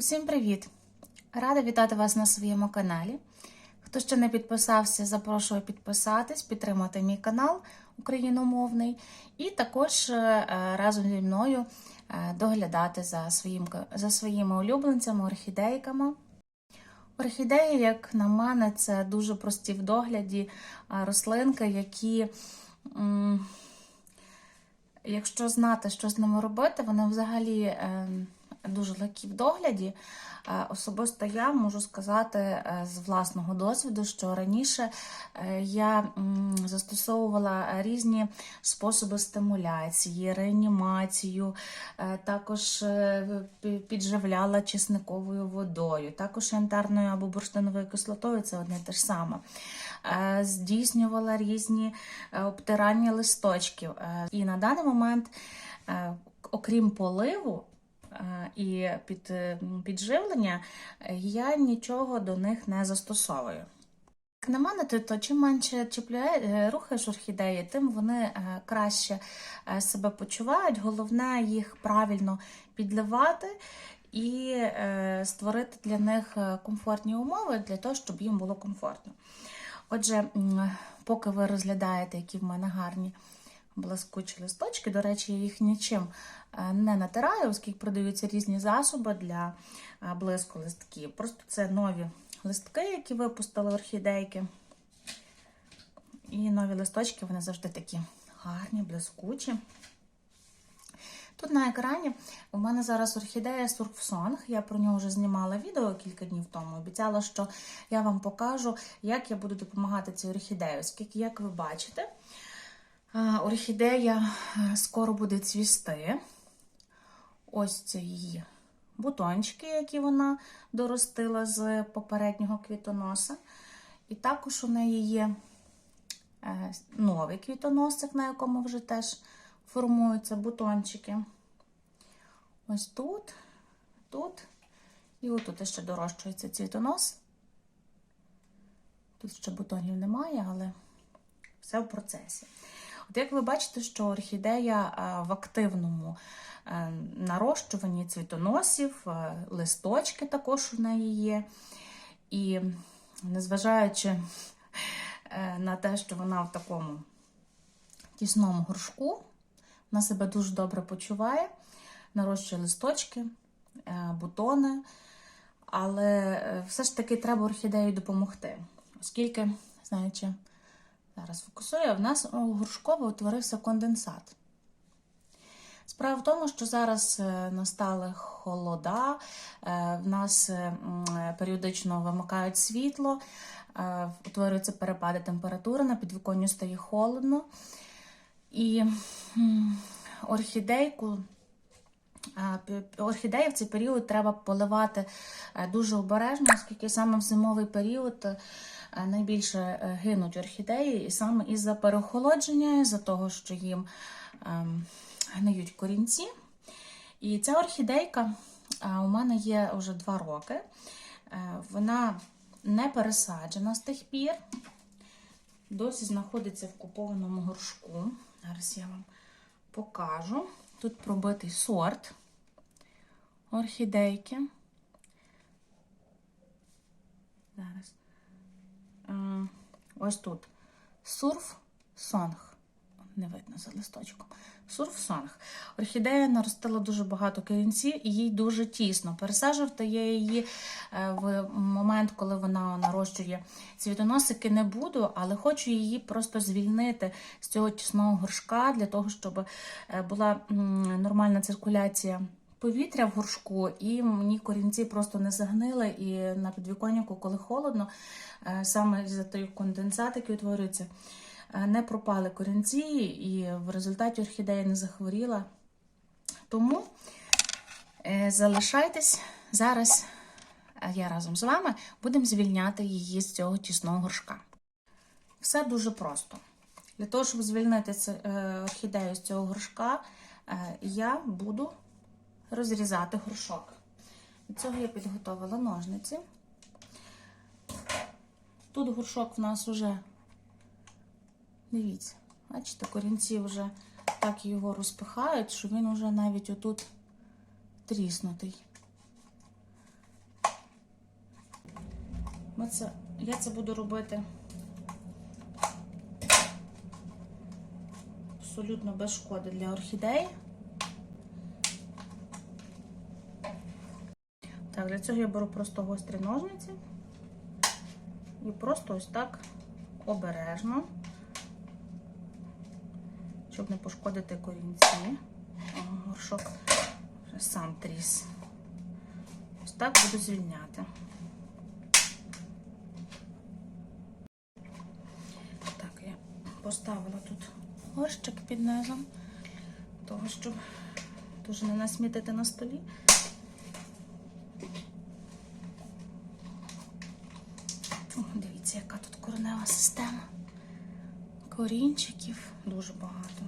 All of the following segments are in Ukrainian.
Усім привіт! Рада вітати вас на своєму каналі. Хто ще не підписався, запрошую підписатись, підтримати мій канал україномовний і також е, разом зі мною е, доглядати за, своїм, за своїми улюбленцями, орхідейками. Орхідеї, як на мене, це дуже прості в догляді рослинки, які, якщо знати, що з ними робити, вони взагалі е, дуже легкі в догляді. Е, Особисто я можу сказати е, з власного досвіду, що раніше е, я застосовувала різні способи стимуляції, реанімацію, також підживляла чесниковою водою, також янтарною або бурштиновою кислотою це одне те ж саме. Здійснювала різні обтирання листочків. І на даний момент, окрім поливу, і під, е, підживлення, е, я нічого до них не застосовую. Як на мене, то, чим менше чіпляє, е, рухаєш орхідеї, тим вони е, краще е, себе почувають. Головне їх правильно підливати і е, створити для них е, комфортні умови для того, щоб їм було комфортно. Отже, поки ви розглядаєте, які в мене гарні блискучі листочки, до речі, я їх нічим е, не натираю, оскільки продаються різні засоби для е, блиску листків. Просто це нові листки, які випустили орхідейки. І нові листочки, вони завжди такі гарні, блискучі. Тут на екрані у мене зараз орхідея Сурфсонг. Я про нього вже знімала відео кілька днів тому. Обіцяла, що я вам покажу, як я буду допомагати цій орхідеї. Оскільки, як ви бачите, орхідея скоро буде цвісти. Ось це її бутончики, які вона доростила з попереднього квітоноса. І також у неї є е, новий квітоносик, на якому вже теж формуються бутончики. Ось тут, тут і отут ще дорощується цвітонос. Тут ще бутонів немає, але все в процесі. От як ви бачите, що орхідея в активному е, нарощуванні цвітоносів, е, листочки також у неї є. І незважаючи е, на те, що вона в такому тісному горшку, вона себе дуже добре почуває, нарощує листочки, бутони, але все ж таки треба орхідеї допомогти, оскільки, знаючи, зараз фокусую, в нас у горшкові утворився конденсат. Справа в тому, що зараз е, настали холода, е, в нас е, періодично вимикають світло, утворюються перепади температури, на підвіконні стає холодно. І орхідейку, орхідеї в цей період треба поливати дуже обережно, оскільки саме в зимовий період найбільше е, гинуть орхідеї, і саме із-за переохолодження, із-за того, що їм ем, гниють корінці. І ця орхідейка е, у мене є вже два роки. Е, Вона не пересаджена з тих пір. Досі знаходиться в купованому горшку. Зараз я вам покажу. Тут пробитий сорт орхідейки. Зараз. Е, Ось тут. Сурф сонг. Не видно за листочком. Сурф сонг. Орхідея наростила дуже багато корінців і їй дуже тісно. Пересаджувати я її е, в момент, коли вона нарощує цвітоносики, не буду, але хочу її просто звільнити з цього тісного горшка для того, щоб е, була нормальна циркуляція повітря в горшку, і мені корінці просто не загнили. І на підвіконнику, коли холодно, е, саме за той конденсат, який утворюється, е, не пропали корінці, і в результаті орхідея не захворіла. Тому е, залишайтесь зараз. Я разом з вами будемо звільняти її з цього тісного горшка. Все дуже просто. Для того, щоб звільнити орхідею з цього горшка, я буду розрізати горшок. Для цього я підготувала ножниці. Тут горшок в нас уже, дивіться, бачите, корінці вже так його розпихають, що він уже навіть отут тріснутий. Ми це, я це буду робити абсолютно без шкоди для орхідей. Так, для цього я беру просто гострі ножниці і просто ось так обережно, щоб не пошкодити корінці. О, горшок вже сам тріс. Ось так буду звільняти. Так, я поставила тут горщик під низом, того, щоб дуже не насмітити на столі. О, дивіться, яка тут коренева система. Корінчиків дуже багато.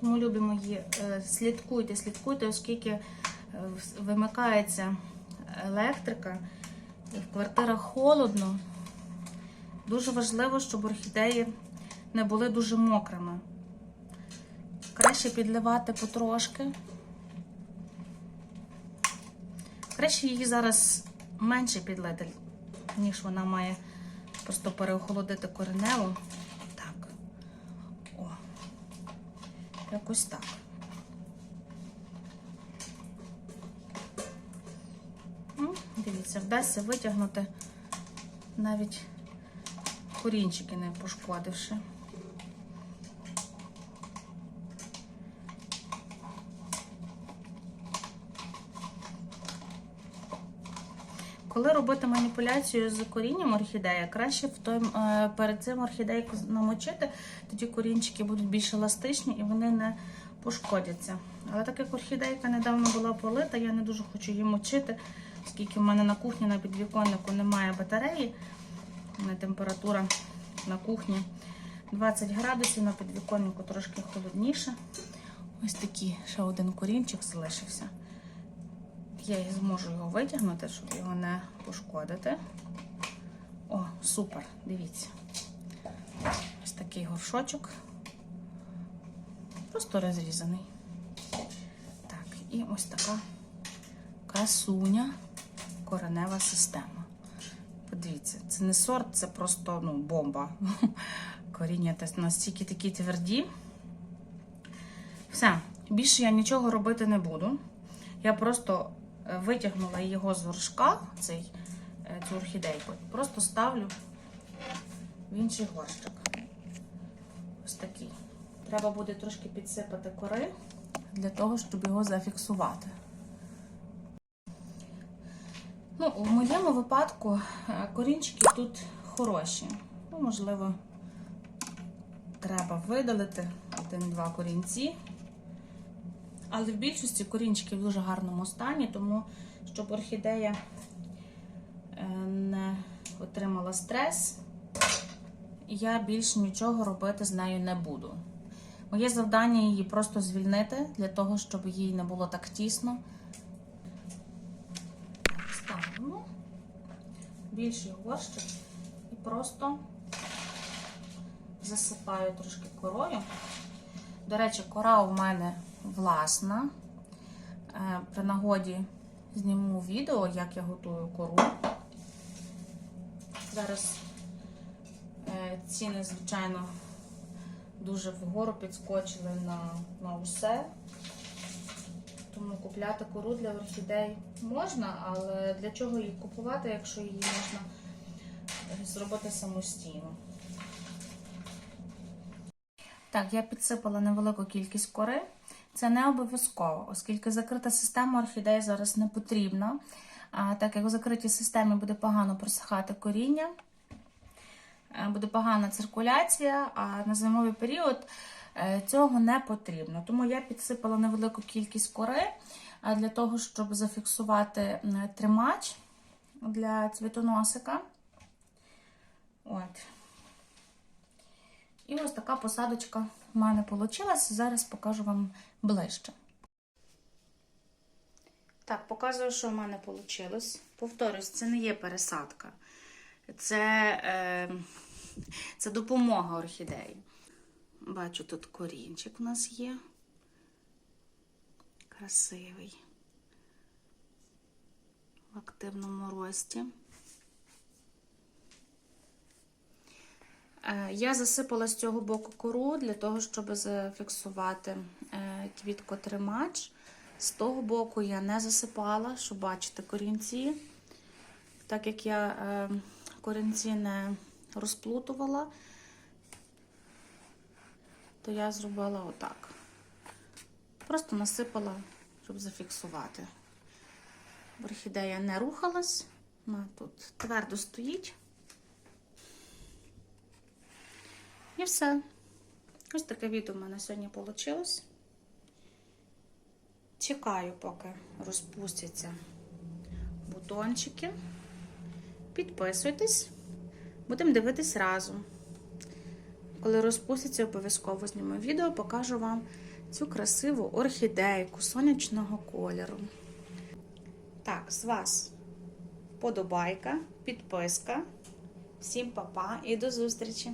Тому, любі мої, е, слідкуйте, слідкуйте, оскільки е, вимикається електрика, в квартирах холодно. Дуже важливо, щоб орхідеї не були дуже мокрими. Краще підливати потрошки. Краще її зараз менше підлити, ніж вона має просто переохолодити кореневу. Так. О. Якось так. Ну, дивіться, вдасться витягнути навіть корінчики не пошкодивши. Коли робити маніпуляцію з корінням орхідеї, краще в той, е, перед цим орхідейку намочити, тоді корінчики будуть більш еластичні і вони не пошкодяться. Але так як орхідейка недавно була полита, я не дуже хочу її мочити, оскільки в мене на кухні на підвіконнику немає батареї. Температура на кухні 20 градусів, на підвіконнику трошки холодніше. Ось такий ще один корінчик залишився. Я і зможу його витягнути, щоб його не пошкодити. О, супер, дивіться. Ось такий горшочок. Просто розрізаний. Так, і ось така красуня, коренева система. Подивіться, це не сорт, це просто ну, бомба. Коріння настільки такі тверді. Все, більше я нічого робити не буду. Я просто витягнула його з горшка, цей, е, цю орхідейку, просто ставлю в інший горщик. Ось такий. Треба буде трошки підсипати кори для того, щоб його зафіксувати. Ну, у моєму випадку е, корінчики тут хороші. Ну, можливо, треба видалити один-два корінці. Але в більшості корінчики в дуже гарному стані, тому щоб орхідея е, не отримала стрес, я більш нічого робити з нею не буду. Моє завдання її просто звільнити для того, щоб їй не було так тісно. Ставимо більший горщик і просто засипаю трошки корою. До речі, кора у мене власна. Е, При нагоді зніму відео, як я готую кору. Зараз е, ціни, звичайно, дуже вгору підскочили на, на усе. Тому купляти кору для орхідей можна, але для чого її купувати, якщо її можна е, зробити самостійно? Так, я підсипала невелику кількість кори. Це не обов'язково, оскільки закрита система орхідей зараз не потрібна. Так як у закритій системі буде погано просихати коріння, е, буде погана циркуляція, а на зимовий період е, цього не потрібно. Тому я підсипала невелику кількість кори для того, щоб зафіксувати тримач для цвітоносика. От. І ось така посадочка в мене вийшла. Зараз покажу вам ближче. Так, показую, що в мене вийшло. Повторюсь, це не є пересадка. Це, е, це допомога орхідеї. Бачу, тут корінчик у нас є. Красивий. В активному рості. Я засипала з цього боку кору для того, щоб зафіксувати е, квіткотримач. З того боку я не засипала, щоб бачити корінці. Так як я е, корінці не розплутувала, то я зробила отак. Просто насипала, щоб зафіксувати. Орхідея не рухалась, вона тут твердо стоїть. І все. Ось таке відео в мене сьогодні вийшло. Чекаю, поки розпустяться бутончики. Підписуйтесь, будемо дивитись разом. Коли розпуститься, обов'язково зніму відео, покажу вам цю красиву орхідейку сонячного кольору. Так, з вас вподобайка, підписка. Всім па-па і до зустрічі!